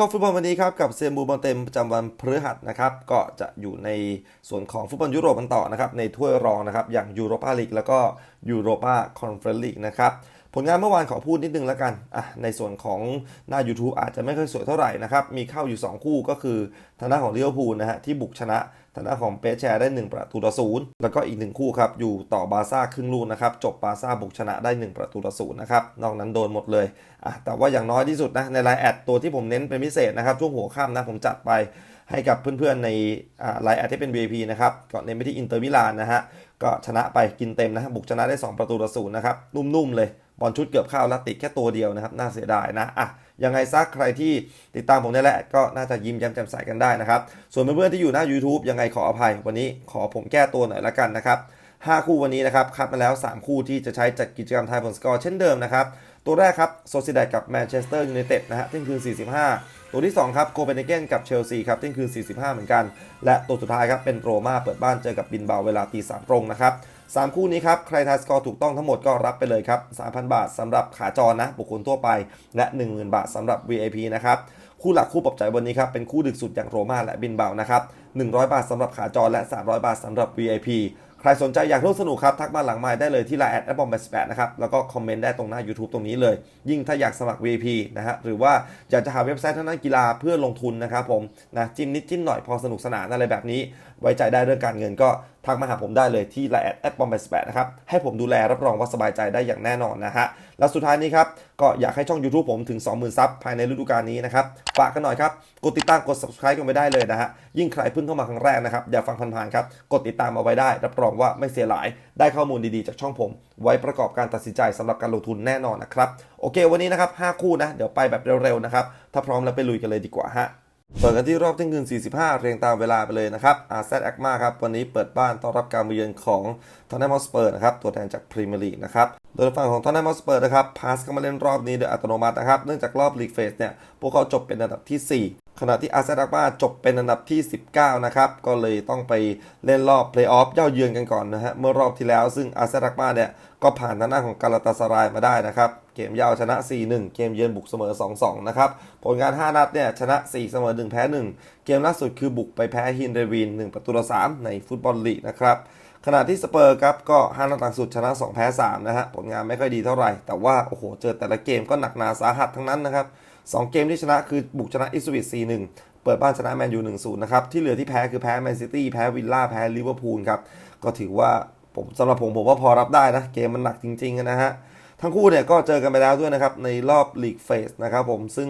คอฟุตบอลวันนี้ครับกับเซมูบอลเต็มประจำวันพฤหัสนะครับก็จะอยู่ในส่วนของฟุตบอลยุโรปกันต่อนะครับในถ้วยรองนะครับอย่างยูโรปาลีกแล้วก็ยูโรปาคอนเฟอเรนซ์ลีกนะครับผลงานเมื่อวานขอพูดนิดนึงแล้วกันอะในส่วนของหน้า YouTube อาจจะไม่ค่อยสวยเท่าไหร่นะครับมีเข้าอยู่ 2 คู่ก็คือทางด้านของลิเวอร์พูลนะฮะที่บุกชนะางด้านของเปแชร์ได้ 1 ประตูต่อศูนย์แล้วก็อีกหนึ่งคู่ครับ อยู่ต่อบาซ่าครึ่งลูกนะครับ จบบาซ่าบุกชนะได้ 1 ประตูต่อศูนย์นะครับ นอกนั้นโดนหมดเลยอะแต่ว่าอย่างน้อยที่สุดนะ ในไลน์แอดตัวที่ผมเน้นเป็นพิเศษนะครับ ช่วงหัวค่ำนะ ผมจัดไปให้กับเพื่อนๆในไลน์แอดที่เป็น VIP นะครับก็เน้นไปที่อินเตอร์มิลานนะฮะก็ชนะไปกินเต็มนะฮะบุกชนะได้ 2 ประตูต่อศูนย์นะครับนุ่มๆเลย บอลชุดเกือบเข้าแล้วติดแค่ตัวเดียวนะครับ น่าเสียดายนะอะยังไงซักใครที่ติดตามผมนี่แหละก็น่าจะยิ้มแย้มแจ่มใสกันได้นะครับ ส่วนเพื่อนๆที่อยู่หน้า YouTube ยังไงขออภัยวันนี้ขอผมแก้ตัวหน่อยละกันนะครับ5คู่วันนี้นะครับคัดมาแล้ว 3 คู่ที่จะใช้จัดกิจกรรมทายผลสกอร์เช่นเดิมนะครับ ตัวแรกครับโซซิดากับแมนเชสเตอร์ยูไนเต็ดนะฮะเที่ยงคืน 45 ตัวที่ 2 ครับโคเปนเฮเกนกับเชลซีครับเที่ยงคืน 45 เหมือนกัน และตัวสุดท้ายครับเป็นโรม่าเปิดบ้านเจอกับบินเบาเวลาตีสามตรงนะครับ 3 คู่นี้ครับใครทายสกอร์ถูกต้องทั้งหมดก็รับไปเลยครับ3,000 บาทสำหรับขาจรนะ บุคคลทั่วไป และ 10,000 บาทสำหรับ VIP นะครับคู่หลักคู่ปรับใจวันนี้ครับเป็นคู่ดึกสุดอย่างโรม่าและบินเบานะครับ100 บาทสำหรับขาจรและ 300 บาทสำหรับ VIP ใครสนใจอยากร่วมสนุกครับ ทักมาหลังไมค์ได้เลยที่ไลน์แอดแอปบอมแบสแปดนะครับ แล้วก็คอมเมนต์ได้ตรงหน้า YouTube ตรงนี้เลย ยิ่งถ้าอยากสมัคร VIP นะฮะ หรือว่าอยากจะหาเว็บไซต์ทางด้านกีฬาเพื่อลงทุนนะครับผมนะจิ้มนิดจิ้มหน่อยพอสนุกสนานอะไรแบบนี้ ไว้ใจได้เรื่องการเงินก็ทักมาหาผมได้เลยที่ไลน์แอดแอปบอมแบสแปดนะครับ ให้ผมดูแลรับรองว่าสบายใจได้อย่างแน่นอนนะฮะ แล้วสุดท้ายนี้ครับ ก็อยากให้ช่อง YouTube ผมถึง 20,000 ซับภายในฤดูกาลนี้นะครับ ฝากกันหน่อยครับ กดติดตามกด subscribe กันไปได้เลยนะฮะ ยิ่งใครเพิ่งเข้ามาครั้งแรกนะครับ อย่าฟังผ่านๆครับ กดติดตามเอาไว้ได้ รับรองว่าไม่เสียหลาย ได้ข้อมูลดีๆจากช่องผม ไว้ประกอบการตัดสินใจสำหรับการลงทุนแน่นอนนะครับ โอเค วันนี้นะครับ5คู่นะ เดี๋ยวไปแบบเร็วๆนะครับ ถ้าพร้อมแล้วไปลุยกันเลยดีกว่าฮะ เปิดกันที่รอบที่ยงคืน45 เรียงตามเวลาไปเลยนะครับอาร์เซนอคมาครับ วันนี้เปิดบ้านต้อนรับการมาเยือนของทอนแนมอสเปอร์นะครับ ตัวแทนจากพรีเมียร์ลีกนะครับ โดยฝั่งของทอนแนมอสเปอร์นะครับ พาสเข้ามาเล่นรอบนี้โดยอัตโนมัตินะครับ เนื่องจากรอบลีกเฟสเนี่ย พวกเขาจบเป็นอันดับที่ 4 ขณะที่อาร์เซนอคมาจบเป็นอันดับที่ 19 นะครับ ก็เลยต้องไปเล่นรอบเพลย์ออฟเย่าเยือนกันก่อนนะฮะ เมื่อรอบที่แล้ว ซึ่งอาร์เซนอคมาเนี่ย ก็ผ่านทางหน้าของกาลาตาสรายมาได้นะครับ เกมเยาวชนะ 4-1 เกมเยือนบุกเสมอ 2-2 นะครับ ผลงาน 5 นัดเนี่ยชนะ 4 เสมอ 1 แพ้ 1 เกมล่าสุดคือบุกไปแพ้ฮินเดวิน 1 ประตูต่อ 3 ในฟุตบอลลีกนะครับ ขณะที่สเปอร์ครับก็ 5 นัดหลังสุดชนะ 2 แพ้ 3 นะฮะ ผลงานไม่ค่อยดีเท่าไหร่ แต่ว่าโอ้โหเจอแต่ละเกมก็หนักหนาสาหัสทั้งนั้นนะครับ2เกมที่ชนะคือบุกชนะอิสวิต4-1 เปิดบ้านชนะแมนยู 1-0 นะครับ ที่เหลือที่แพ้คือแพ้แมนซิตี้ แพ้วิลล่า แพ้ลิเวอร์พูลครับ ก็ถือว่าผมสำหรับผมผมว่าพอรับได้นะ เกมมันหนักจริงๆนะฮะ ทั้งคู่เนี่ยก็เจอกันไปแล้วด้วยนะครับในรอบลีกเฟสนะครับผมซึ่ง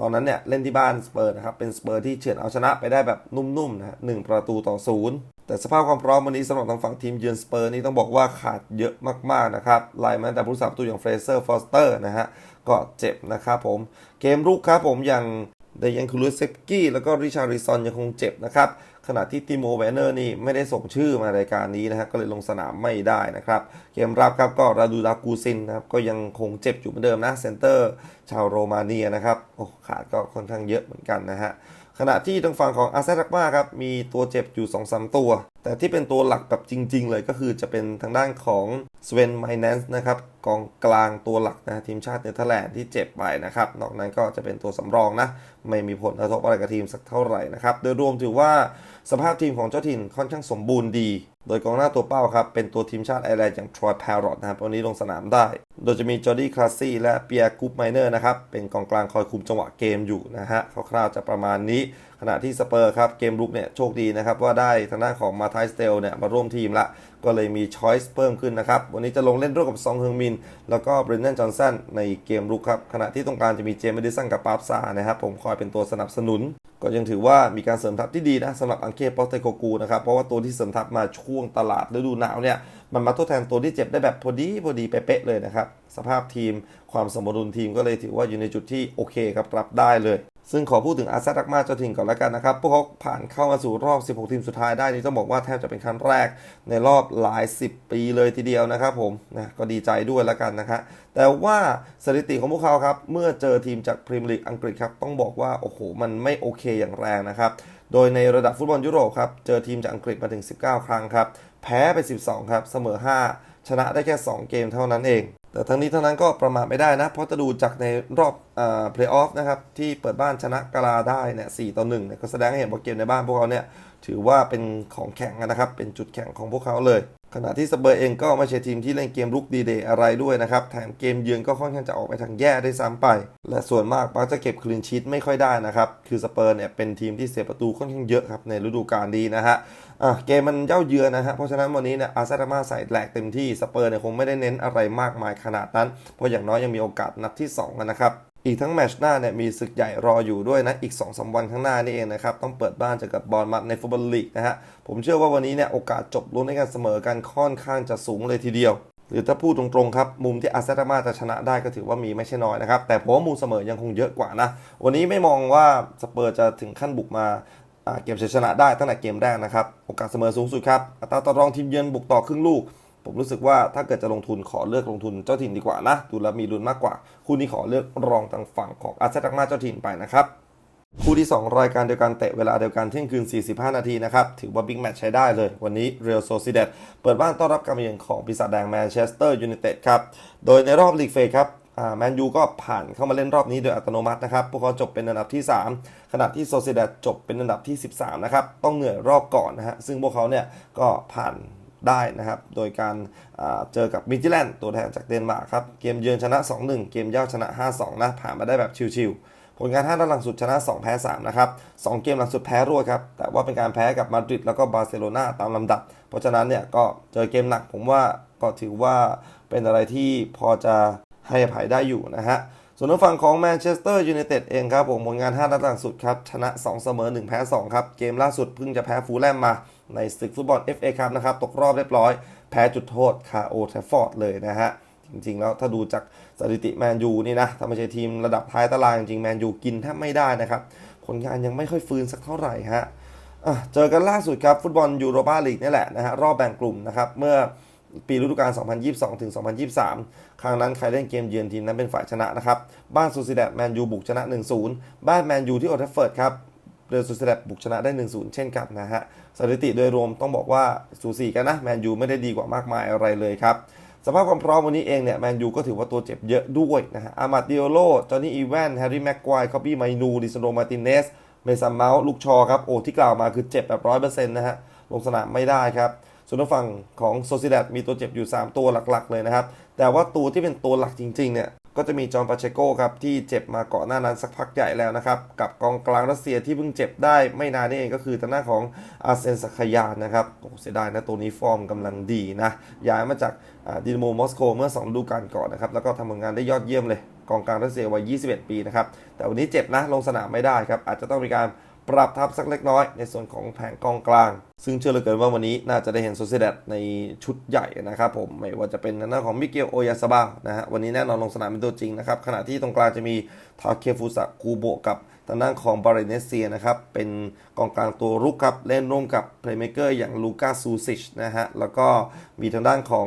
ตอนนั้นเนี่ยเล่นที่บ้านสเปอร์นะครับเป็นสเปอร์ที่เฉือนเอาชนะไปได้แบบนุ่มๆนะฮะหนึ่งประตูต่อศูนย์แต่สภาพความพร้อมวันนี้สำหรับทางฝั่งทีมเยือนสเปอร์นี่ต้องบอกว่าขาดเยอะมากๆนะครับไล่มาตั้แต่ผู้สาประตูอย่างเฟรเซอร์ฟอสเตอร์นะฮะก็เจ็บนะครับผมเกมรุกครับผมอย่างเดยันคูลุเซฟกี้แล้วก็ริชาริซอนยังคงเจ็บนะครับ ขณะที่ติโมแวนเนอร์นี่ไม่ได้ส่งชื่อมารายการนี้นะฮะก็เลยลงสนามไม่ได้นะครับ เกมรับครับก็ราดูดากูซินนะครับก็ยังคงเจ็บอยู่เหมือนเดิมนะเซนเตอร์ชาวโรมาเนียนะครับโอ้ขาดก็ค่อนข้างเยอะเหมือนกันนะฮะขณะที่ทางฝั่งของอาร์เซรักมาครับมีตัวเจ็บอยู่2-3ตัว แต่ที่เป็นตัวหลักแบบจริง ๆ เลยก็คือจะเป็นทางด้านของสเวนไมแนนส์นะครับกองกลางตัวหลักนะทีมชาติเนเธอร์แลนด์ที่เจ็บไปนะครับ นอกนั้นก็จะเป็นตัวสำรองนะ ไม่มีผลกระทบอะไรกับทีมสักเท่าไหร่นะครับ โดยรวมถือว่าสภาพทีมของเจ้าถิ่นค่อนข้างสมบูรณ์ดี โดยกองหน้าตัวเป้าครับ เป็นตัวทีมชาติไอร์แลนด์อย่างทรอยแพรรอตนะครับวันนี้ลงสนามได้ โดยจะมีจอร์ดี้คลาสซี่และเปียร์กุ๊ปไมเนอร์นะครับเป็นกองกลางคอยคุมจังหวะเกมอยู่นะฮะคร่าวๆจะประมาณนี้ ณะที่สเปอร์ครับเกมรุกเนี่ยโชคดีนะครับว่าได้ทางด้านของมาไทสเตลเนี่ยมาร่วมทีมละก็เลยมีช้อยส์เพิ่มขึ้นนะครับ วันนี้จะลงเล่นร่วมกับซองเฮงมิน แล้วก็เบรนเดนจอห์นสันในเกมรุกครับ ขณะที่ตรงกลางจะมีเจมส์เดิสันกับปาร์ซานะครับ ผมคอยเป็นตัวสนับสนุน ก็ยังถือว่ามีการเสริมทัพที่ดีนะสำหรับอังเคปอสเตโกกูนะครับ เพราะว่าตัวที่เสริมทัพมาช่วงตลาดฤดูหนาวเนี่ยมันมาทดแทนตัวที่เจ็บได้แบบพอดีพอดีเป๊ะเลยนะครับสภาพทีมความสมดุลทีมก็เลยถือว่าอยู่ในจุดที่โอเคครับรับได้เลย ซึ่งขอพูดถึงอาร์เซนอลมาเจ้าถิ่นก่อนแล้วกันนะครับ พวกเขาผ่านเข้ามาสู่รอบ 16 ทีมสุดท้ายได้นี่ต้องบอกว่าแทบจะเป็นครั้งแรกในรอบหลาย 10 ปีเลยทีเดียวนะครับผมนะก็ดีใจด้วยแล้วกันนะครับแต่ว่าสถิติของพวกเขาครับ เมื่อเจอทีมจากพรีเมียร์ลีกอังกฤษครับ ต้องบอกว่า โอ้โห มันไม่โอเคอย่างแรงนะครับ โดยในระดับฟุตบอลยุโรปครับ เจอทีมจากอังกฤษมาถึง 19 ครั้งครับ แพ้ไป 12 ครับ เสมอ 5 ชนะได้แค่ 2 เกมเท่านั้นเอง แต่ทั้งนี้ทั้งนั้นก็ประมาทไม่ได้นะ เพราะจะดูจากในรอบเพลย์ออฟนะครับที่เปิดบ้านชนะกาลาได้เนี่ยสต่อหนึ่งเนี่ยก็แสดงให้เห็นว่าเกมในบ้านพวกเขาเนี่ย ถือว่าเป็นของแข็งนะครับ เป็นจุดแข็งของพวกเขาเลย ขณะที่สเปอร์เองก็ไม่ใช่ทีมที่เล่นเกมลุกดีเดย์อะไรด้วยนะครับ แถมเกมเยือนก็ค่อนข้างจะออกไปทางแย่ได้ซ้ำไป และส่วนมากมักจะเก็บคลีนชีตไม่ค่อยได้นะครับ คือสเปอร์เนี่ยเป็นทีมที่เสียประตูค่อนข้างเยอะครับในฤดูกาลนี้นะฮะอะเกมมันเย้าเยือนนะฮะ เพราะฉะนั้นวันนี้เนี่ยอาร์เซนอลมาใส่แหลกเต็มที่สเปอร์เนี่ยคงไม่ได้เน้นอะไรมากมายขนาดนั้น เพราะอย่างน้อยยังมีโอกาสนัดที่2กันนะครับ อีกทั้งแมชหน้าเนี่ยมีศึกใหญ่รออยู่ด้วยนะอีก2อสวันข้างหน้านี่เองนะครับต้องเปิดบ้านเจอกับบอลมัดในฟุตบอลลีกนะฮะผมเชื่อว่าวันนี้เนี่ยโอกาสจบลุ้นในการเสมอกันค่อนข้างจะสูงเลยทีเดียว หรือถ้าพูดตรงๆครับมุมที่อาร์เซนอลมาจะชนะได้ก็ถือว่ามีไม่ใช่น้อยนะครับแต่ผมว่ามุมเสมอยังคงเยอะกว่านะวันนี้ไม่มองว่าสเปอร์จะถึงขั้นบุกมาอ่าเก็บชัยชนะได้ตั้งแต่เกมแรกนะครับโอกาสเสมอสูงสุดครับอัตราต่อรองทีมเยือนบุกต่อครึ่งลูก ผมรู้สึกว่าถ้าเกิดจะลงทุนขอเลือกลงทุนเจ้าถิ่นดีกว่านะ ดูแล้วมีลุ้นมากกว่า คู่นี้ขอเลือกรองทางฝั่งของอาร์เซนอลมาเจ้าถิ่นไปนะครับคู่ที่ 2 รายการเดียวกันเตะเวลาเดียวกันเที่ยงคืน 45 นาทีนะครับ ถือว่าบิ๊กแมตช์ใช้ได้เลย วันนี้เรอัลโซซิเดตเปิดบ้านต้อนรับการมาเยือนของปีศาจแดงแมนเชสเตอร์ยูไนเต็ดครับ โดยในรอบลีกเฟสครับแมนยูก็ผ่านเข้ามาเล่นรอบนี้โดยอัตโนมัตินะครับ พวกเขาจบเป็นอันดับที่ 3 ขณะที่โซซิเดตจบเป็นอันดับที่ 13 นะครับ ต้องเหนื่อยรอบก่อนนะฮะซึ่งพวกเขาเนี่ยก็ผ่าน ได้นะครับ โดยการเจอกับมิจิแลนด์ตัวแทนจากเดนมาร์กครับ เกมเยือนชนะ 2-1 เกมเย่าชนะ 5-2 นะ ผ่านมาได้แบบชิวๆ ผลงาน5นัดหลังสุดชนะ 2 แพ้ 3 นะครับ 2 เกมหลังสุดแพ้รวดครับ แต่ว่าเป็นการแพ้กับมาดริดแล้วก็บาร์เซโลนาตามลำดับ เพราะฉะนั้นเนี่ยก็เจอเกมหนักผมว่าก็ถือว่าเป็นอะไรที่พอจะให้อภัยได้อยู่นะฮะ ส่วนทางฝั่งของแมนเชสเตอร์ยูไนเต็ดเองครับผมผลงาน 5 นัดหลังสุดครับ ชนะ 2 เสมอ 1 แพ้ 2 ครับ เกมล่าสุดเพิ่งจะแพ้ฟูลแลมมาในศึกฟุตบอล FA ครับนะครับ ตกรอบเรียบร้อย แพ้จุดโทษคาโอแทฟฟอร์ดเลยนะฮะ จริงๆ แล้วถ้าดูจากสถิติแมนยูนี่นะถ้าไม่ใช่ทีมระดับท้ายตารางจริงแมนยูกินแทบไม่ได้นะครับผลงานยังไม่ค่อยฟื้นสักเท่าไหร่ฮะะเจอกันล่าสุดครับฟุตบอลยูโรปาลีกนี่แหละนะฮะรอบแบ่งกลุ่มนะครับเมื่อ ปีฤดูกาล 2022 ถึง 2023 ครั้งนั้นใครเล่นเกมเยือนทีมนั้นเป็นฝ่ายชนะนะครับ บ้านซูซิแดดแมนยูบุกชนะ 1-0 บ้านแมนยูที่โอเทฟเฟิร์ดครับเรอัลซูซิแดดบุกชนะได้ 1-0 เช่นกันนะฮะ สถิติโดยรวมต้องบอกว่าสูสีกันนะ แมนยูไม่ได้ดีกว่ามากมายอะไรเลยครับสภาพความพร้อมวันนี้เองเนี่ยแมนยูก็ถือว่าตัวเจ็บเยอะด้วยนะฮะ อามาดิโอโล จอห์นนี่อีแวน แฮร์รี่แม็กควายคอปปี้ไมนู ดิสโนมาตินเนส เมซัมเมาส์ลูกชอครับ โอ้ที่กล่าวมาคือเจ็บแบบร้อยเปอร์เซ็นต์นะฮะ ลงสนามไม่ได้ครับ ส่วนฝั่งของโซซิแดดมีตัวเจ็บอยู่ 3 ตัวหลักๆเลยนะครับ แต่ว่าตัวที่เป็นตัวหลักจริงๆเนี่ยก็จะมีจอห์นปาเชโกครับที่เจ็บมาก่อนหน้านั้นสักพักใหญ่แล้วนะครับ กับกองกลางรัสเซียที่เพิ่งเจ็บได้ไม่นานนี่เองก็คือทางหน้าของอาร์เซนสักยานนะครับโอ้เสียดายนะตัวนี้ฟอร์มกำลังดีนะ ย้ายมาจากดินโมมอสโกเมื่อ2ฤดูกาลก่อนนะครับ แล้วก็ทำผลงานได้ยอดเยี่ยมเลย กองกลางรัสเซียวัย 21 ปีนะครับ แต่วันนี้เจ็บนะลงสนามไม่ได้ครับอาจจะต้องมีการ ปรับทับสักเล็กน้อย ในส่วนของแผงกองกลาง ซึ่งเชื่อเหลือเกินว่าวันนี้น่าจะได้เห็นโซเซเดตในชุดใหญ่นะครับผม ไม่ว่าจะเป็นหน้าของมิเกลโอยาซาบานะฮะวันนี้แน่นอนลงสนามเป็นตัวจริงนะครับ ขณะที่ตรงกลางจะมีทาเคฟุสะคูโบกับทางด้านของบาร์เนเซียนะครับ เป็นกองกลางตัวรุกครับ เล่นร่วมกับเพลย์เมเกอร์อย่างลูก้าซูซิชนะฮะ แล้วก็มีทางด้านของ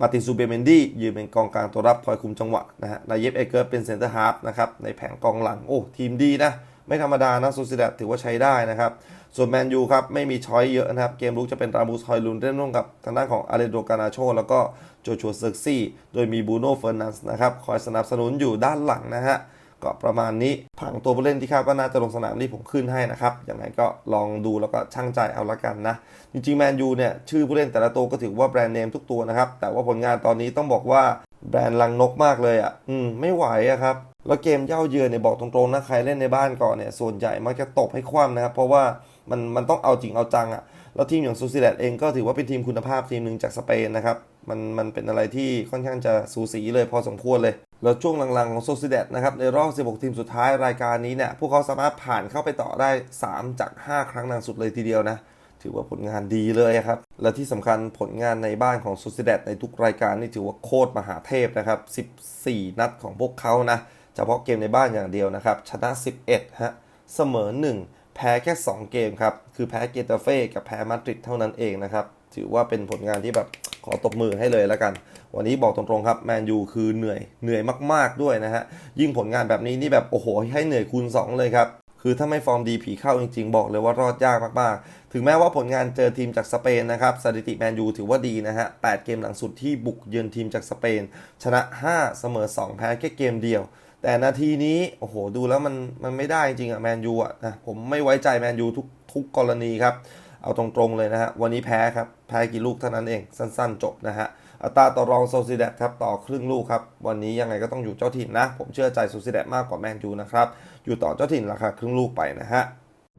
มาตินซูเบเมนดี้ยืนเป็นกองกลางตัวรับคอยคุมจังหวะนะฮะนายเยฟเอเกอร์เป็นเซนเตอร์ฮาร์ฟนะครับ ในแผงกองหลัง โอ้ ทีมดีนะ ไม่ธรรมดานะซูซิดัตถือว่าใช้ได้นะครับ ส่วนแมนยูครับไม่มีช้อยเยอะนะครับ เกมลุกจะเป็นรามูสฮอยลุนเล่นร่วมกับทางด้านของอาเรโดกานาโชแล้วก็โจชัวเซิร์ซี่ โดยมีบูโน่เฟอร์นันส์นะครับคอยสนับสนุนอยู่ด้านหลังนะฮะก็ประมาณนี้ผังตัวผู้เล่นที่คาดว่าน่าจะลงสนามนี่ผมขึ้นให้นะครับยังไงก็ลองดูแล้วก็ช่างใจเอาละกันนะ จริงๆแมนยูเนี่ยชื่อผู้เล่นแต่ละตัวก็ถือว่าแบรนด์เนมทุกตัวนะครับ แต่ว่าผลงานตอนนี้ต้องบอกว่าแบรนด์ลังนกมากเลยอะ อืม ไม่ไหวอะครับ แล้วเกมเย่าเยือนเนี่ยบอกตรงๆนะใครเล่นในบ้านก่อนเนี่ยส่วนใหญ่มักจะตบให้คว่ำนะครับ เพราะว่ามันมันต้องเอาจริงเอาจังอะแล้วทีมอย่างซูซิแดดเองก็ถือว่าเป็นทีมคุณภาพทีมหนึ่งจากสเปนนะครับมันมันเป็นอะไรที่ค่อนข้างจะสูสีเลยพอสมควรเลย แล้วช่วงหลังๆของโซซิเดตนะครับในรอบ 16 ทีมสุดท้ายรายการนี้เนี่ยพวกเขาสามารถผ่านเข้าไปต่อได้ 3 จาก 5 ครั้งนานสุดเลยทีเดียวนะถือว่าผลงานดีเลยครับ และที่สำคัญผลงานในบ้านของโซซิเดตในทุกรายการนี่ถือว่าโคตรมหาเทพนะครับ 14 นัดของพวกเขานะ เฉพาะเกมในบ้านอย่างเดียวนะครับ ชนะ 11 ฮะ เสมอ 1 แพ้แค่ 2 เกมครับ คือแพ้เกตาเฟ่กับแพ้มาดริดเท่านั้นเองนะครับ ถือว่าเป็นผลงานที่แบบขอตบมือให้เลยแล้วกัน วันนี้บอกตรงๆครับ แมนยูคือเหนื่อย เหนื่อยมากๆด้วยนะฮะ ยิ่งผลงานแบบนี้นี่แบบโอ้โห ให้เหนื่อยคูณ 2 เลยครับคือถ้าไม่ฟอร์มดีผีเข้าจริงๆ บอกเลยว่ารอดยากมากๆ ถึงแม้ว่าผลงานเจอทีมจากสเปนนะครับสถิติแมนยูถือว่าดีนะฮะ 8 เกมหลังสุดที่บุกเยือนทีมจากสเปน ชนะ 5 เสมอ 2 แพ้แค่เกมเดียว แต่นาทีนี้โอ้โหดูแล้วมันมันไม่ได้จริงอะแมนยูอะนะผมไม่ไว้ใจแมนยูทุกทุกกรณีครับ เอาตรงๆเลยนะฮะ วันนี้แพ้ครับ แพ้กี่ลูกเท่านั้นเองสั้นๆ จบนะฮะอัตราต่อรองโซซิเดตครับต่อครึ่งลูกครับ วันนี้ยังไงก็ต้องอยู่เจ้าถิ่นนะ ผมเชื่อใจโซซิเดตมากกว่าแมนยูนะครับ อยู่ต่อเจ้าถิ่นราคาครึ่งลูกไปนะฮะ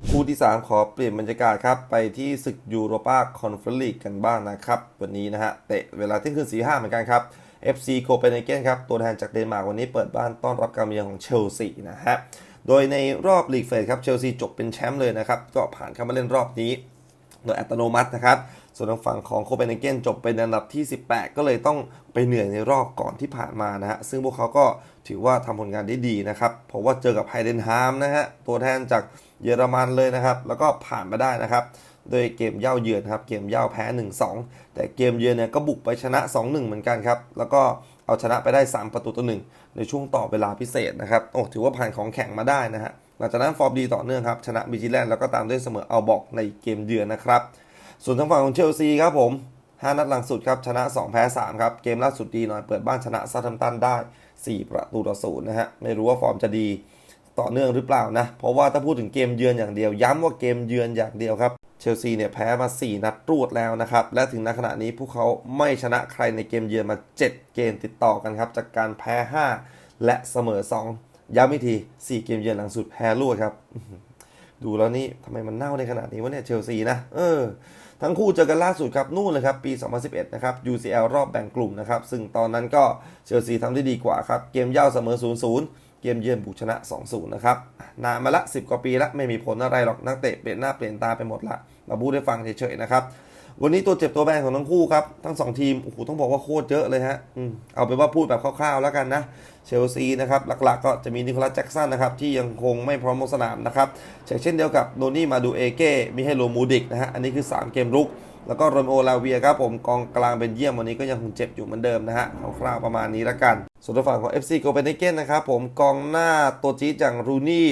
คู่ที่ 3 ขอเปลี่ยนบรรยากาศครับ ไปที่ศึกยูโรปาคอนเฟอเรนซ์ลีกกันบ้างนะครับ วันนี้นะฮะเตะเวลาเที่ยงคืนสี่ห้าเหมือนกันครับ FC โคเปนเฮเกนครับตัวแทนจากเดนมาร์กวันนี้เปิดบ้านต้อนรับการมาเยือนของเชลซีนะฮะโดยในรอบลีกเฟสครับเชลซีจบเป็นแชมป์เลยนะครับก็ผ่านเข้ามาเล่นรอบนี้โดยอัตโนมัตินะครับ ส่วนทางฝั่งของโคเปนเฮเกนจบเป็นอันดับที่ 18 ก็เลยต้องไปเหนื่อยในรอบก่อนที่ผ่านมานะฮะ ซึ่งพวกเขาก็ถือว่าทำผลงานได้ดีนะครับ เพราะว่าเจอกับไฮเดนฮามนะฮะ ตัวแทนจากเยอรมันเลยนะครับ แล้วก็ผ่านมาได้นะครับ โดยเกมเย่าเยือนครับ เกมเย่าแพ้ 1-2 แต่เกมเยือนเนี่ยก็บุกไปชนะ 2-1 เหมือนกันครับ แล้วก็เอาชนะไปได้ 3 ประตูต่อหนึ่งในช่วงต่อเวลาพิเศษนะครับ โอ้ ถือว่าผ่านของแข่งมาได้นะฮะ หลังจากนั้นฟอร์มดีต่อเนื่องครับ ชนะบิจิแลนด์แล้วก็ตามด้วยเสมอเอาบอกในเกมเยือนนะครับ ส่วนทางฝั่งของเชลซีครับผม 5 นัดหลังสุดครับ ชนะ 2 แพ้ 3 ครับ เกมล่าสุดดีหน่อย เปิดบ้านชนะซาทัมตันได้ 4 ประตูต่อศูนย์นะฮะ ไม่รู้ว่าฟอร์มจะดี ต่อเนื่องหรือเปล่านะ เพราะว่าถ้าพูดถึงเกมเยือนอย่างเดียว ย้ำว่าเกมเยือนอย่างเดียวครับ เชลซีเนี่ยแพ้มา 4 นัดรวดแล้วนะครับ และถึงณขณะนี้พวกเขาไม่ชนะใครในเกมเยือนมา 7 เกมติดต่อกันครับ จากการแพ้ 5 และเสมอ 2 ย้ำอีกที 4 เกมเยือนหลังสุดแพ้รวดครับ ดูแล้วนี่ทำไมมันเน่าในขนาดนี้วะเนี่ยเชลซีนะ เออ ทั้งคู่เจอกันล่าสุดครับนู่นเลยครับปี 2011 นะครับ UCL รอบแบ่งกลุ่มนะครับ ซึ่งตอนนั้นก็เชลซีทำได้ดีกว่าครับ เกมเย่าเสมอ 0-0 เกมเยือนบุกชนะ 2-0 นะครับ นานมาละ 10 กว่าปีละ ไม่มีผลอะไรหรอกนักเตะเปลี่ยนหน้าเปลี่ยนตาไปหมดละ มาพูดให้ฟังเฉยๆนะครับ วันนี้ตัวเจ็บตัวแบนของทั้งคู่ครับ ทั้ง 2 ทีม โอ้โห ต้องบอกว่าโคตรเยอะเลยฮะอเอาเป็นว่าพูดแบบคร่าวๆแล้วกันนะ เชลซีนะครับ หลักๆ ก็จะมีนิโคลัสแจ็กสันนะครับ ที่ยังคงไม่พร้อมลงสนามนะครับเช่นเดียวกับโดนี่มาดูเอเก้มิเฮโลมูดิกนะฮะ อันนี้คือ 3 เกมรุกแล้วก็โรมโอลาเวียครับผมกองกลางเบนเยี่ยมวันนี้ก็ยังคงเจ็บอยู่เหมือนเดิมนะฮะคร่าวๆประมาณนี้ละกัน ส่วนทางฝั่งของ FC โกเปนเฮเกนนะครับผมกองหน้าตัวจี๊ดอย่างรูนี่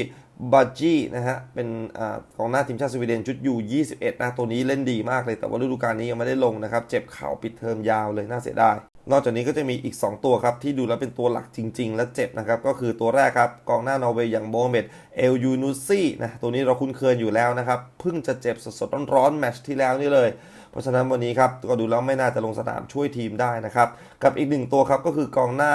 บัจจีนะฮะเป็นอกองหน้าทีมชาติสวีเดนชุดยู21นะตัวนี้เล่นดีมากเลย แต่ว่าฤดูกาลนี้ยังไม่ได้ลงนะครับ เจ็บเข่าปิดเทอมยาวเลยน่าเสียดายนอกจากนี้ก็จะมีอีก 2 ตัวครับ ที่ดูแล้วเป็นตัวหลักจริง ๆ และเจ็บนะครับ ก็คือตัวแรกครับ กองหน้านอร์เวย์อย่างโมเมดเอลยูนูซี่นะตัวนี้เราคุ้นเคยอยู่แล้วนะครับเพิ่งจะเจ็บสดๆร้อนๆแมตช์ที่แล้วนี่เลย ราะฉะนั้นวันนี้ครับก็ดูแล้วไม่น่าจะลงสนามช่วยทีมได้นะครับกับอีกหนึ่งตัวครับก็คือกองหน้า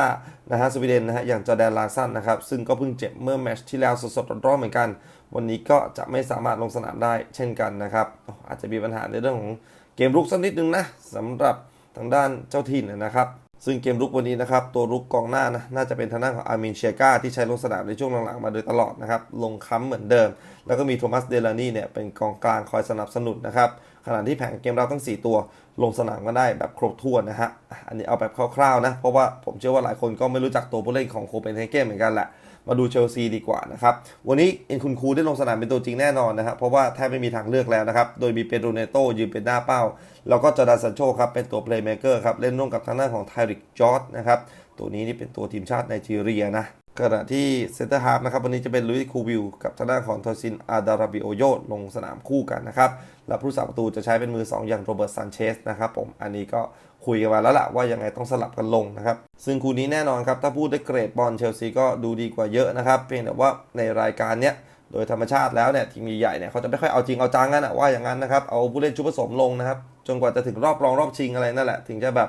นะฮะสวีเดนนะฮะอย่างจอแดนลาซันนะครับซึ่งก็เพิ่งเจ็บเมื่อแมตช์ที่แล้วสดๆร้อนๆเหมือนกัน วันนี้ก็จะไม่สามารถลงสนามได้เช่นกันนะครับอาจจะมีปัญหาในเรื่องของเกมรุกสักนิดนึงนะสำหรับทางด้านเจ้าถิ่นนะครับซึ่งเกมรุกวันนี้นะครับตัวรุกกองหน้านะน่าจะเป็นทางด้านของอาร์มินเชียกาที่ใช้ลงสนามในช่วงหลังๆมาโดยตลอดนะครับลงค้ำเหมือนเดิม แล้วก็มีโทมัสเดลานี่เนี่ยเป็นกองกลางคอยสนับสนุนนะครับ ขณะที่แผนเกมเราทั้ง 4 ตัว ลงสนามก็ได้แบบครบถ้วนนะฮะ อันนี้เอาแบบคร่าวๆนะ เพราะว่าผมเชื่อว่าหลายคนก็ไม่รู้จักตัวผู้เล่นของโคเปนเฮเกนเหมือนกันแหละ มาดูเชลซีดีกว่านะครับ วันนี้เอ็นคุณคูได้ลงสนามเป็นตัวจริงแน่นอนนะครับ เพราะว่าแทบไม่มีทางเลือกแล้วนะครับ โดยมีเปโรเนโตยืนเป็นหน้าเป้า แล้วก็จอร์แดนซันโชครับเป็นตัวเพลย์เมเกอร์ครับเล่นร่วมกับทางด้านของไทริกจอร์ดนะครับตัวนี้นี่เป็นตัวทีมชาติไนจีเรียนะ ขณะที่เซนเตอร์ฮาร์ฟนะครับวันนี้จะเป็นลุยส์คูวิลกับทางด้านของทอซินอาดาราบิโอโยลงสนามคู่กันนะครับ และผู้สาประตูจะใช้เป็นมือ 2 อย่างโรเบิร์ตซันเชสนะครับผมอันนี้ก็คุยกันมาแล้วล่ะว่ายังไงต้องสลับกันลงนะครับ ซึ่งคู่นี้แน่นอนครับ ถ้าพูดได้เกรดบอลเชลซีก็ดูดีกว่าเยอะนะครับ เพียงแต่ว่าในรายการเนี้ยโดยธรรมชาติแล้วเนี่ยทีมใหญ่เนี่ยเขาจะไม่ค่อยเอาจริงเอาจังกันอะว่าอย่างนั้นนะครับเอาผู้เล่นชุดผสมลงนะครับจนกว่าจะถึงรอบรองรอบชิงอะไรนั่นแหละ ถึงจะแบบ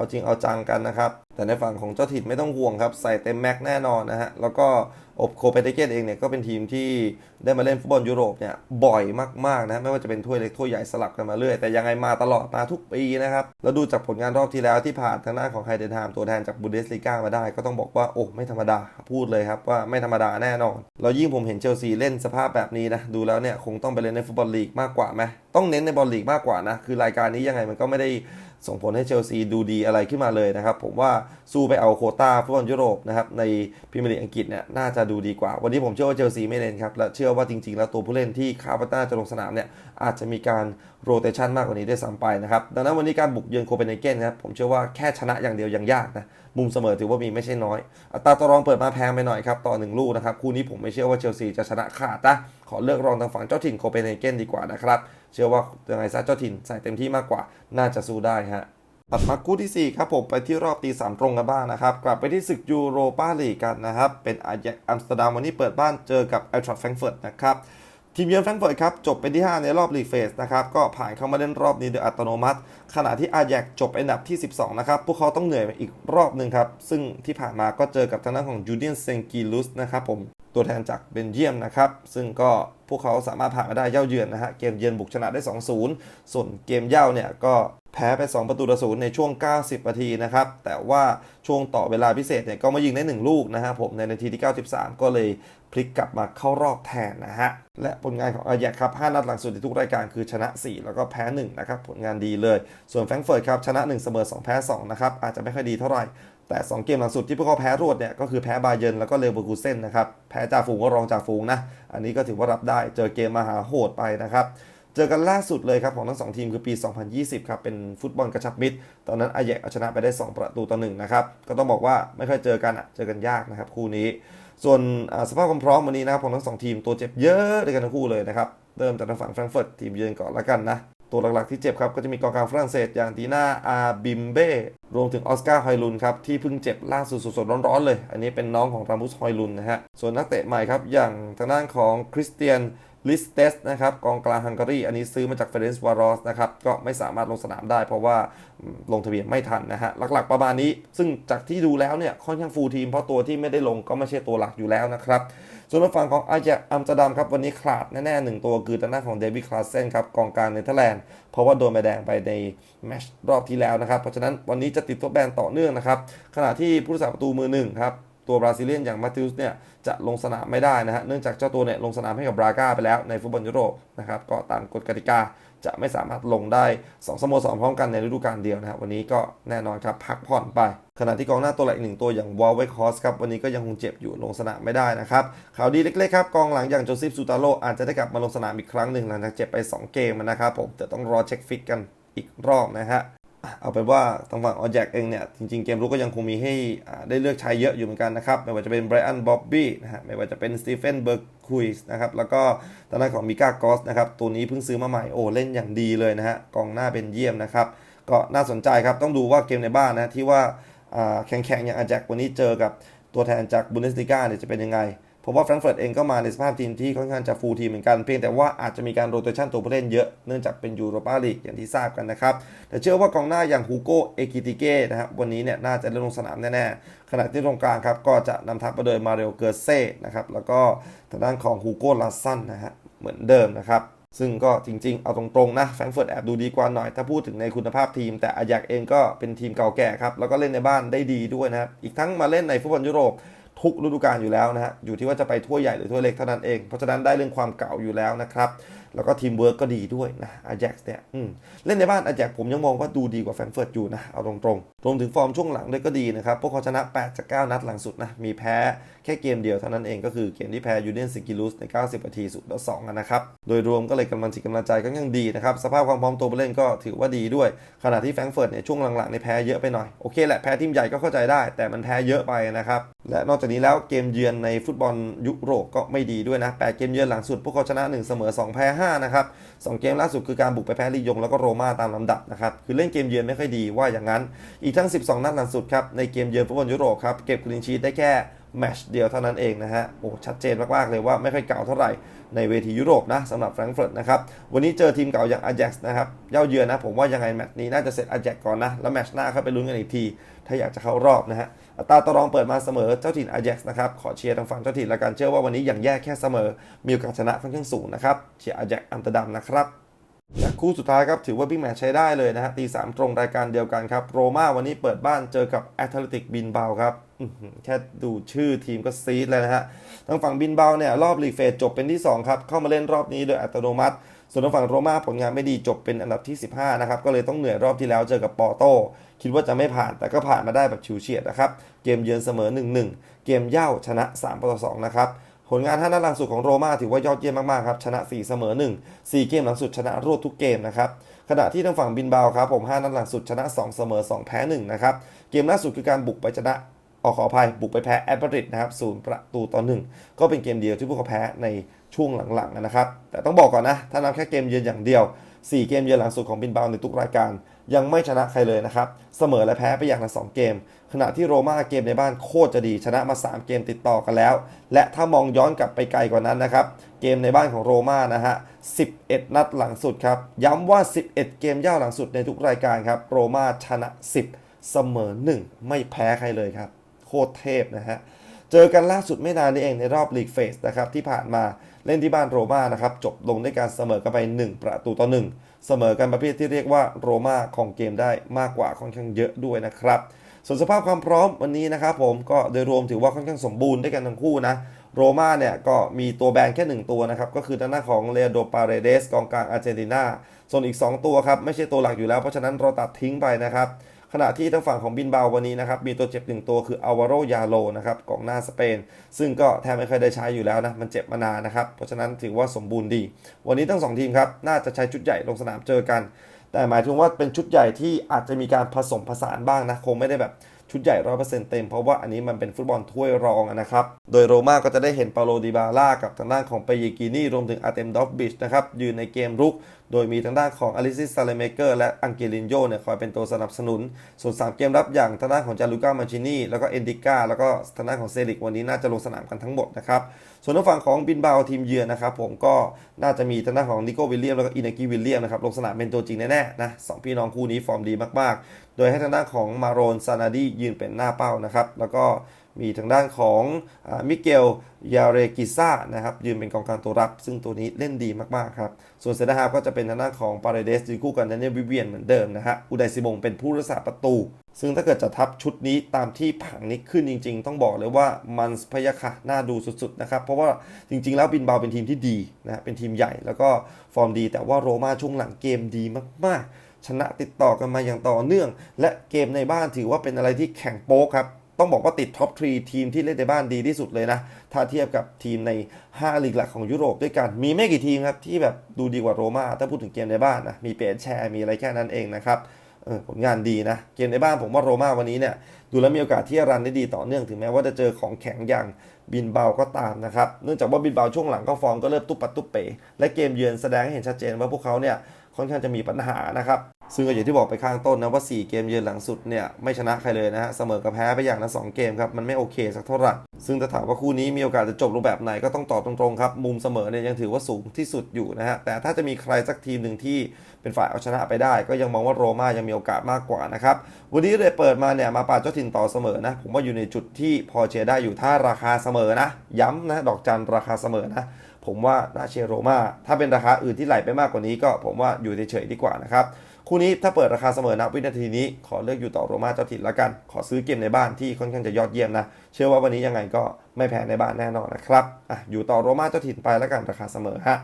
เอาจริงเอาจังกันนะครับ แต่ในฝั่งของเจ้าถิ่นไม่ต้องห่วงครับ ใส่เต็มแม็กแน่นอนนะฮะ แล้วก็อบโคเปนเฮเกนเองเนี่ยก็เป็นทีมที่ได้มาเล่นฟุตบอลยุโรปเนี่ยบ่อยมากๆนะไม่ว่าจะเป็นถ้วยเล็กถ้วยใหญ่สลับกันมาเรื่อยแต่ยังไงมาตลอดมาทุกปีนะครับ แล้วดูจากผลงานรอบที่แล้วที่ผ่านทางด้านของไฮเดนฮามตัวแทนจากบูเดสลีกามาได้ ก็ต้องบอกว่าโอ้ไม่ธรรมดาพูดเลยครับว่าไม่ธรรมดาแน่นอนแล้วยิ่งผมเห็นเชลซีเล่นสภาพแบบนี้นะดูแล้วเนี่ยคงต้องไปเล่นในฟุตบอลลีกมากกว่าไหมต้องเน้นในบอลลีกมากกว่านะคือรายการนี้ยังไงมันก็ไม่ได้ ส่งผลให้เชลซีดูดีอะไรขึ้นมาเลยนะครับ ผมว่าสู้ไปเอาโคต้าฟุตบอลยุโรปนะครับในพรีเมียร์ลีกอังกฤษเนี่ยน่าจะดูดีกว่า วันนี้ผมเชื่อว่าเชลซีไม่เล่นครับ และเชื่อว่าจริงๆ แล้วตัวผู้เล่นที่คาร์ปต้าจะลงสนามเนี่ยอาจจะมีการโรเตชันมากกว่านี้ได้วยซ้ำไปนะครับดังนั้นวันนี้การบุกเยือนโคเปนเฮเกนนะครับผมเชื่อว่าแค่ชนะอย่างเดียวยังยากนะมุมเสมอถือว่ามีไม่ใช่น้อย อัตราต่อรองเปิดมาแพงไปหน่อยครับต่อหนึ่งลูกนะครับคู่นี้ผมไม่เชื่อว่าเชลซีจะชนะขาดนะขอเลือกรองทางฝั่งเจ้าถิ่นโคเปนเฮเกนดีกว่านะครับ เชื่อว่ายังไงซะเจ้าถิ่นใส่เต็มที่มากกว่าน่าจะสู้ได้ฮะตัดมาคู่ทีสี่ 4 ครับผมไปที่รอบตีสามตรงกันบ้างนะครับ กลับไปที่ศึกยูโรปาลีกกันนะครับ เป็นอาแยกอัมสเตอร์ดัมวันนี้เปิดบ้านเจอกับไอทรัตแฟรงเฟิร์ตนะครับ ทีมเยือนแฟรงเฟิร์ตครับ จบเป็นที่ 5 ในรอบลีกเฟสนะครับ ก็ผ่านเข้ามาเล่นรอบนี้โดยอัตโนมัติ ขณะที่อาแยกจบอันดับที่ 12 นะครับ พวกเขาต้องเหนื่อยอีกรอบหนึ่งครับ ซึ่งที่ผ่านมาก็เจอกับทางด้านของจูเดียนเซงกิลุสนะครับผม ตัวแทนจากเบนเยียมนะครับ ซึ่งก็พวกเขาสามารถผ่านมาได้เย่าเยือนนะฮะ เกมเยือนบุกชนะได้ 2-0 ส่วนเกมเย่าเนี่ยก็แพ้ไป 2 ประตูต่อศูนย์ในช่วง 90 นาทีนะครับ แต่ว่าช่วงต่อเวลาพิเศษเนี่ยก็มายิงได้ 1 ลูกนะฮะผมในนาทีที่ 93 ก็เลยพลิกกลับมาเข้ารอบแทนนะฮะ และผลงานของอาแยกครับ 5 นัดหลังสุดในทุกรายการคือชนะ 4 แล้วก็แพ้ 1 นะครับ ผลงานดีเลย ส่วนแฟรงก์เฟิร์ตครับ ชนะ 1 เสมอ 2 แพ้ 2 นะครับ อาจจะไม่ค่อยดีเท่าไหร่ แต่ 2 เกมหลังสุดที่พวกเขาแพ้รวดเนี่ยก็คือแพ้บาเยิร์นแล้วก็เลเวอร์คูเซ่นนะครับ แพ้จ่าฝูงก็รองจ่าฝูงนะ อันนี้ก็ถือว่ารับได้เจอเกมมหาโหดไปนะครับ เจอกันล่าสุดเลยครับของทั้งสองทีมคือปี 2020 ครับ เป็นฟุตบอลกระชับมิตร ตอนนั้นอาแยกเอาชนะไปได้ 2 ประตูต่อหนึ่งนะครับ ก็ต้องบอกว่าไม่ค่อยเจอกันอะเจอกันยากนะครับคู่นี้ ส่วนสภาพความพร้อมวันนี้นะครับของทั้งสองทีมตัวเจ็บเยอะด้วยกันทั้งคู่เลยนะครับเริ่มจากทางฝั่งแฟรงก์เฟิร์ตทีมเยือนก่อนละกันนะ ตัวหลักๆที่เจ็บครับก็จะมีกองกลางฝรั่งเศสอย่างตีน่าอาบิมเบ้รวมถึงออสการ์ฮอยลุนครับที่เพิ่งเจ็บล่าสุดสดๆร้อนๆเลย อันนี้เป็นน้องของรามุสฮอยลุนนะฮะส่วนนักเตะใหม่ครับอย่างทางด้านของคริสเตียน ลิสเตสนะครับกองกลางฮังการีอันนี้ซื้อมาจากเฟรนซ์วารอสนะครับก็ไม่สามารถลงสนามได้ เพราะว่าลงทะเบียนไม่ทันนะฮะหลักๆประมาณนี้ ซึ่งจากที่ดูแล้วเนี่ยค่อนข้างฟูลทีมเพราะตัวที่ไม่ได้ลงก็ไม่ใช่ตัวหลักอยู่แล้วนะครับส่วนฝั่งของอาแยกอัมสเตอร์ดัมครับวันนี้ขาดแน่ๆหนึ่งตัวคือทางด้าของเดวิดคลาสเซนครับกองกลางเนเธอร์แลนด์เพราะว่าโดนใบแดงไปในแมชรอบที่แล้วนะครับเพราะฉะนั้นวันนี้จะติดตัวแบนต่อเนื่องนะครับขณะที่ผู้รักษาประตูมือหนึ่งครับ ตัวบราซิเลียนอย่างมาติอุสเนี่ยจะลงสนามไม่ได้นะฮะเนื่องจากเจ้าตัวเนี่ยลงสนามให้กับบราก้าไปแล้วในฟุตบอลยุโรปนะครับก็ตามกฎกติกาจะไม่สามารถลงได้2สโมสรพร้อมกันในฤดูกาลเดียวนะครับวันนี้ก็แน่นอนครับพักผ่อนไปขณะที่กองหน้าตัวหลักอีกหนึ่งตัวอย่างวอลเวคอสครับวันนี้ก็ยังคงเจ็บอยู่ลงสนามไม่ได้นะครับข่าวดีเล็กๆครับกองหลังอย่างโจซิฟซูตาโรอาจจะได้กลับมาลงสนามอีกครั้งหนึ่งหลังจากเจ็บไป 2 เกมนะครับผมแต่ต้องรอเช็คฟิตกันอีกรอบนะฮะ เอาเป็นว่าทางฝั่งออแจกเองเนี่ย จริงๆ เกมรุกก็ยังคงมีให้ได้เลือกใช้เยอะอยู่เหมือนกันนะครับ ไม่ว่าจะเป็นไบรอันบ๊อบบี้นะฮะไม่ว่าจะเป็นสตีเฟนเบิร์กคุยส์นะครับ แล้วก็ทางด้านของมิก้ากอสนะครับ ตัวนี้เพิ่งซื้อมาใหม่โอ้เล่นอย่างดีเลยนะฮะกองหน้าเป็นเยี่ยมนะครับ ก็น่าสนใจครับ ต้องดูว่าเกมในบ้านนะที่ว่าแข่งๆอย่างอาแจกวันนี้เจอกับตัวแทนจากบุนเดสลิก้าเนี่ยจะเป็นยังไง เพราะว่าแฟรงก์เฟิร์ตเองก็มาในสภาพทีมที่ค่อนข้างจะฟูลทีมเหมือนกัน เพียงแต่ว่าอาจจะมีการโรเตชันตัวผู้เล่นเยอะ เนื่องจากเป็นยูโรปาลีกอย่างที่ทราบกันนะครับ แต่เชื่อว่ากองหน้าอย่างฮูโกเอกิติเก้นะครับวันนี้เนี่ยน่าจะเล่นลงสนามแน่ๆ ขณะที่ตรงกลางครับก็จะนำทัพมาโดยมาเรลเกอร์เซ่นะครับแล้วก็ทางด้านของฮูโกลาซันนะฮะเหมือนเดิมนะครับซึ่งก็จริงๆ เอาตรงๆ นะแฟรงเฟิร์ตแอบดูดีกว่าหน่อย ถ้าพูดถึงในคุณภาพทีม แต่อายักเองก็เป็นทีมเก่าแก่ครับ แล้วก็เล่นในบ้านได้ดีด้วยนะครับ อีกทั้งมาเล่นในฟุตบอลยุโรป ทุกฤดูกาลอยู่แล้วนะฮะอยู่ที่ว่าจะไปถ้วยใหญ่หรือถ้วยเล็กเท่านั้นเองเพราะฉะนั้นได้เรื่องความเก่าอยู่แล้วนะครับ แล้วก็ทีมเวิร์กก็ดีด้วยนะอาแจ็กเนี่ยเล่นในบ้านอาแจ็กผมยังมองว่าดูดีกว่าแฟรงเฟิร์ตอยู่นะ เอาตรงๆ รวมถึงฟอร์มช่วงหลังด้วยก็ดีนะครับ พวกเขาชนะ 8 จาก 9 นัดหลังสุดนะ มีแพ้แค่เกมเดียวเท่านั้นเองก็คือเกมที่แพ้ยูเนียนซิกิลุสใน 90นาทีสุดแล้ว2นะครับ โดยรวมก็เลยกำลังจิตกำลังใจก็ยังดีนะครับ สภาพความพร้อมตัวผู้เล่นก็ถือว่าดีด้วย ขณะที่แฟรงเฟิร์ตเนี่ยช่วงหลังๆในแพ้เยอะไปหน่อย โอเคแหละแพ้ทีมใหญ่ก็เข้าใจได้ แต่มันแพ้เยอะไปนะครับ และนอกจากนี้แล้วเกมเยือนในฟุตบอลยุโรปก็ไม่ดีด้วยนะ8เกมเยือนหลังสุดพวกเขาชนะ 1 เสมอ 2 แพ้5นะครับ2เกมล่าสุดคือการบุกไปแพ้ลียงแล้วก็โรม่าตามลำดับนะครับคือเล่นเกมเยือนไม่ค่อยดีว่าอย่างนั้น อีกทั้ง 12 นัดหลังสุดครับในเกมเยือนฟุตบอลยุโรปครับเก็บคลินชีตได้แค่ แมชเดียวเท่านั้นเองนะฮะโอ้ชัดเจนมากๆเลยว่าไม่ค่อยเก่าเท่าไหร่ในเวทียุโรปนะสำหรับแฟรงก์เฟิร์ตนะครับ วันนี้เจอทีมเก่าอย่างอาแจ็กซ์นะครับเย่าเยือนนะ ผมว่ายังไงแมตช์นี้น่าจะเสร็จอาแจ็กก่อนนะ แล้วแมตช์หน้าเข้าไปลุ้นกันอีกที ถ้าอยากจะเข้ารอบนะฮะอัตราต่อรองเปิดมาเสมอเจ้าถิ่นอาแจ็กซ์นะครับขอเชียร์ทางฝั่งเจ้าถิ่นละกันเชื่อว่าวันนี้อย่างแย่แค่เสมอมีโอกาสชนะค่อนข้างสูงนะครับเชียร์อาแจ็กซ์อัมสเตอร์ดัมนะครับ และคู่สุดท้ายครับถือว่าบิ๊กแมตช์ใช้ได้เลยนะฮะตีสามตรงรายการเดียวกันครับ โรม่าวันนี้เปิดบ้านเจอกับแอตเลติกบินเบาครับแค่ดูชื่อทีมก็ซีดเลยนะฮะทางฝั่งบินเบาเนี่ยรอบลีกเฟสจบเป็นที่ 2 ครับ เข้ามาเล่นรอบนี้โดยอัตโนมัติ ส่วนทางฝั่งโรม่าผลงานไม่ดีจบเป็นอันดับที่ 15 นะครับ ก็เลยต้องเหนื่อยรอบที่แล้วเจอกับปอโตคิดว่าจะไม่ผ่านแต่ก็ผ่านมาได้แบบชิวเฉียดนะครับเกมเยือนเสมอ 1-1 เกมเย่าชนะ3ต่อ2นะครับ ผลงาน5นัดหลังสุดของโรม่าถือว่ายอดเยี่ยมมากๆครับชนะ4เสมอ1 4 เกมหลังสุดชนะรวดทุกเกมนะครับขณะที่ทางฝั่งบินเบาครับผม5นัดหลังสุดชนะ 2 เสมอ 2 แพ้1นะครับเกมล่าสุดคือการบุกไปชนะออขออภัยบุกไปแพ้แอตมาดริดนะครับศูนย์ประตูต่อหนึ่งก็เป็นเกมเดียวที่พวกเขาแพ้ในช่วงหลังๆนะครับ แต่ต้องบอกก่อนนะ ถ้านับแค่เกมเยือนอย่างเดียว 4 เกมเยือนหลังสุดของบินบาในทุกรายการ ยังไม่ชนะใครเลยนะครับ เสมอและแพ้ไปอย่างละ2เกม ขณะที่โรม่าเกมในบ้านโคตรจะดีชนะมา 3 เกมติดต่อกันแล้ว และถ้ามองย้อนกลับไปไกลกว่านั้นนะครับ เกมในบ้านของโรม่านะฮะ 11 นัดหลังสุดครับ ย้ำว่า 11 เกมย่าหลังสุดในทุกรายการครับ โรม่าชนะ 10 เสมอ 1 ไม่แพ้ใครเลยครับ โคตรเทพนะฮะ เจอกันล่าสุดไม่นานนี้เองในรอบลีกเฟสนะครับที่ผ่านมา เล่นที่บ้านโรม่านะครับจบลงด้วยการเสมอกันไป 1 ประตูต่อ 1 เสมอกันประเภทที่เรียกว่าโรม่าของเกมได้มากกว่าค่อนข้างเยอะด้วยนะครับส่วนสภาพความพร้อมวันนี้นะครับผมก็โดยรวมถือว่าค่อนข้างสมบูรณ์ด้วยกันทั้งคู่นะโรม่าเนี่ยก็มีตัวแบนแค่ 1 ตัวนะครับ ก็คือด้านหน้าของเลโดปาเรเดสกองกลางอาร์เจนตินาส่วนอีก 2 ตัวครับ ไม่ใช่ตัวหลักอยู่แล้วเพราะฉะนั้นเราตัดทิ้งไปนะครับ ขณะที่ทางฝั่งของบินเบาวันนี้นะครับมีตัวเจ็บหนึ่งตัวคืออาวาโรยาโลนะครับกองหน้าสเปน ซึ่งก็แทบไม่เคยได้ใช้อยู่แล้วนะมันเจ็บมานานนะครับ เพราะฉะนั้นถือว่าสมบูรณ์ดี วันนี้ทั้งสองทีมครับน่าจะใช้ชุดใหญ่ลงสนามเจอกัน แต่หมายถึงว่าเป็นชุดใหญ่ที่อาจจะมีการผสมผสานบ้างนะคงไม่ได้แบบ ชุดใหญ่ร้อยเปอร์เซ็นต์เต็มเพราะว่าอันนี้มันเป็นฟุตบอลถ้วยรองนะครับ โดยโรม่าก็จะได้เห็นเปาโลดิบาล่ากับทางด้านของเปเยกินี่รวมถึงอาเตมดอฟบิชนะครับยืนในเกมรุก โดยมีทางด้านของอลิซิสซาเลเมเกอร์และอังเกลินโยเนี่ยคอยเป็นตัวสนับสนุน ส่วน 3 เกมรับอย่างทางด้านของจารุก้ามาชินีแล้วก็เอนดิก้าแล้วก็ทางด้านของเซริกวันนี้น่าจะลงสนามกันทั้งหมดนะครับส่วนทางฝั่งของบินบาวทีมเยือนนะครับผมก็น่าจะมีทางด้านของนิโก้วิลเลียมแล้วก็อินากิวิลเลียมนะครับลงสนามเป็นตัวจริงแน่ๆนะสองพี่น้องคู่นี้ฟอร์มดีมากๆ ดยให้ทางด้านของมาโรนซานาดียืนเป็นหน้าเป้านะครับ แล้วก็มีทางด้านของมิเกล ยาเรกิซ่านะครับยืนเป็นกองกลางตัวรับ ซึ่งตัวนี้เล่นดีมากๆครับ ส่วนเซนเตอร์ฮาก็จะเป็นทางด้านของปาเรเดสยืนคู่กันแดเนียวิเวียนเหมือนเดิมนะฮะอุดัยซิบงเป็นผู้รักษาประตู ซึ่งถ้าเกิดจะทับชุดนี้ตามที่ผังนี้ขึ้นจริง ๆ ต้องบอกเลยว่ามันพยาค่ะน่าดูสุดๆนะครับเพราะว่าจริง ๆ แล้วบินเบาเป็นทีมที่ดีนะเป็นทีมใหญ่แล้วก็ฟอร์มดี แต่ว่าโรมาช่วงหลังเกมดีมากๆ ชนะติดต่อกันมาอย่างต่อเนื่อง และเกมในบ้านถือว่าเป็นอะไรที่แข่งโป๊กครับ ต้องบอกว่าติดท็อปทรีทีมที่เล่นในบ้านดีที่สุดเลยนะ ถ้าเทียบกับทีมใน 5 ลีกหลักของยุโรปด้วยกัน มีไม่กี่ทีมครับที่แบบดูดีกว่าโรม่าถ้าพูดถึงเกมในบ้านนะ มีเปแชร์มีอะไรแค่นั้นเองนะครับผลงานดีนะ เกมในบ้านผมว่าโรม่าวันนี้เนี่ยดูแล้วมีโอกาสที่จะรันได้ดีต่อเนื่องถึงแม้ว่าจะเจอของแข็งอย่างบินเบาก็ตามนะครับ เนื่องจากว่าบินเบาช่วงหลังก็ฟอร์มก็เริ่มตุ๊บปัดตุ๊บเป๋และเกมเยือนแสดงให้เห็นชัดเจนว่าพวกเขาเนี่ย ค่อนข้างจะมีปัญหานะครับ ซึ่งก็อย่างที่บอกไปข้างต้นนะว่า 4 เกมเยือนหลังสุดเนี่ยไม่ชนะใครเลยนะฮะเสมอกับแพ้ไปอย่างละ2เกมครับมันไม่โอเคสักเท่าไหร่ซึ่งถ้าถามว่าคู่นี้มีโอกาสจะจบรูปแบบไหนก็ต้องตอบตรงๆครับมุมเสมอเนี่ยยังถือว่าสูงที่สุดอยู่นะฮะแต่ถ้าจะมีใครสักทีมหนึ่งที่เป็นฝ่ายเอาชนะไปได้ ก็ยังมองว่าโรม่ายังมีโอกาสมากกว่านะครับวันนี้เลยเปิดมาเนี่ยมาปาเจ้าถิ่นต่อเสมอนะผมว่าอยู่ในจุดที่พอเชียร์ได้อยู่ถ้าราคาเสมอนะ ย้ำนะดอกจันราคาเสมอนะ ผมว่าน่าเชียร์โรม่าถ้าเป็นราคาอื่นที่ไหลไปมากกว่านี้ก็ผมว่าอยู่เฉยๆดีกว่านะครับคู่นี้ถ้าเปิดราคาเสมอนะวินาทีนี้ขอเลือกอยู่ต่อโรม่าเจ้าถิ่นละกัน ขอซื้อเกมในบ้านที่ค่อนข้างจะยอดเยี่ยมนะ เชื่อว่าวันนี้ยังไงก็ไม่แพ้ในบ้านแน่นอนนะครับอะอยู่ต่อโรม่าเจ้าถิ่นไปล้วกันราคาเสมอฮะ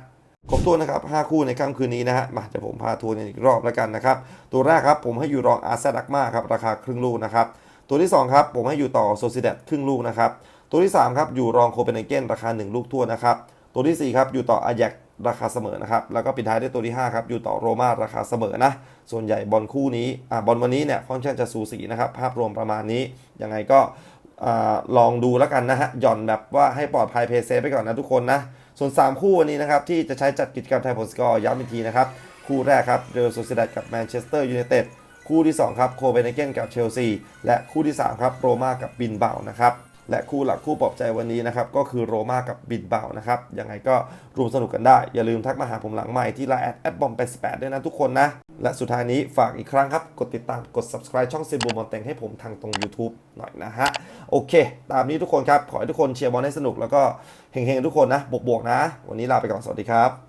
ครบถ้วนนะครับ 5 คู่ในค่ำคืนนี้นะฮะ มาเดี๋ยวผมพาทัวร์อีกรอบแล้วกันนะครับ ตัวแรกครับผมให้อยู่รองอาร์เซนักมาครับ ราคาครึ่งลูกนะครับ ตัวที่ 2 ครับ ผมให้อยู่ต่อโซซิเดตครึ่งลูกนะครับ ตัวที่ 3 ครับ อยู่รองโคเปนเฮเกนราคา 1 ลูกทั่วนะครับ ตัวที่ 4 ครับอยู่ต่ออาแยกราคาเสมอนะครับ แล้วก็ปิดท้ายด้วยตัวที่ 5 ครับ อยู่ต่อโรม่าราคาเสมอนะ ส่วนใหญ่บอลคู่นี้อ่าบอลวันนี้เนี่ยค่อนข้างจะสูสีนะครับ ภาพรวมประมาณนี้ ยังไงก็อ่าลองดูแล้วกันนะฮะ หย่อนแบบว่าให้ปลอดภัยเพย์เซฟไปก่อนนะทุกคนนะ ส่วน 3 คู่วันนี้นะครับ ที่จะใช้จัดกิจกรรมไทยผลสกอร์ย้ำอีกทีนะครับ คู่แรกครับเรอัลโซเซดัดกับแมนเชสเตอร์ยูไนเต็ดคู่ที่ 2 ครับโคเปนเฮเกนกับเชลซีและคู่ที่ 3 ครับโรม่ากับบินเบานะครับ และคู่หลักคู่ปลอบใจวันนี้นะครับก็คือโรม่ากับบินเบานะครับยังไงก็รวมสนุกกันได้ อย่าลืมทักมาหาผมหลังใหม่ที่ไลน์แอดแอดบอมเป็น8ด้วยนะทุกคนนะและสุดท้ายนี้ฝากอีกครั้งครับ กดติดตามกด subscribe ช่องซิบูมอนเต็งให้ผมทางตรง YouTube หน่อยนะฮะ โอเค ตามนี้ทุกคนครับ ขอให้ทุกคนเชียร์บอลให้สนุกแล้วก็เฮงๆทุกคนนะ บวกๆนะ วันนี้ลาไปก่อน สวัสดีครับ